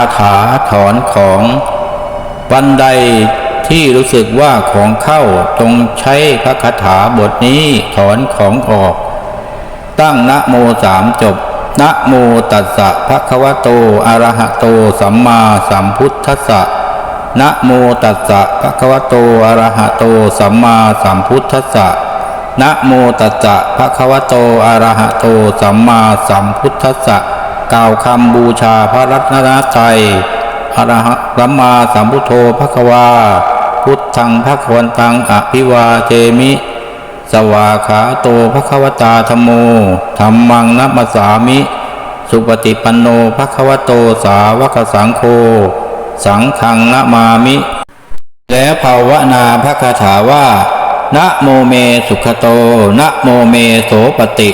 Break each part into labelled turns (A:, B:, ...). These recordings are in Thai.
A: าถาถอนของ วันใดที่รู้สึกว่าของเข้าจงใช้พระคาถาบทนี้ถอนของออก ตั้งนะโมสามจบนะโมตัสสะภะคะวะโตอะระหะโตสัมมาสัมพุทธัสสะนะโมตัสสะภะคะวะโตอะระหะโตสัมมาสัมพุทธัสสะนะโมตัสสะภะคะวะโตอะระหะโตสัมมาสัมพุทธัสสะ กล่าวคำบูชาพระรัตนตรัยอระหะสัมมาสัมพุทโธภะคะวา พุทธังภะควันตังอภิวาเทมิ สวาขาโตภควตาธรรมโมธรรมังนัมสสามิ สุปฏิปันโนภควโตสาวกสังโฆสังฆังนมามิ แล้วภาวนาพระคาถาว่า นะโมเมสุขโต นะโมเมโสปฏิ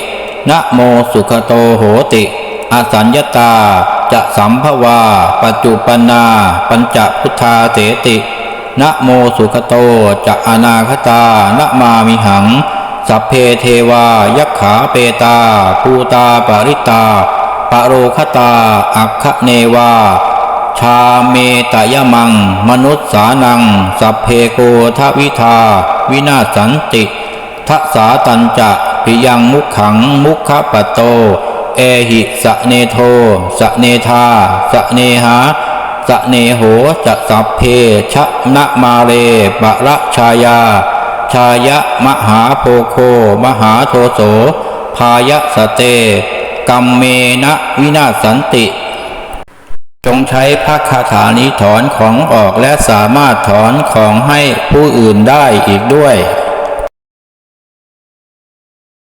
A: นะโมสุขโตโหติ อสัญญตา จะสัมภวา ปัจจุปนา ปัญจพุทธาเสตินะโมสุขโต จะอนาคตานะมามิหัง สัพเพเทวา ยักขาเปตา ภูตาปริตาปโรคตา อัคเนวา ชาเมตยมัง มนุษสานัง สัพเพโกทวิทา วินาศสันติทัสาตัญจะปิยังมุขขังมุขปะโต เอหิสะเนโทสะเนธาสะเนหาสะเนโหจะสัพเพชะนะมาเรปะระชายา ชายะมหาโพโค มหาโทโส พายะสเต กัมเมนะวินาศสันติ จงใช้พระคาถานี้ถอนของออกและสามารถถอนของให้ผู้อื่นได้อีกด้วย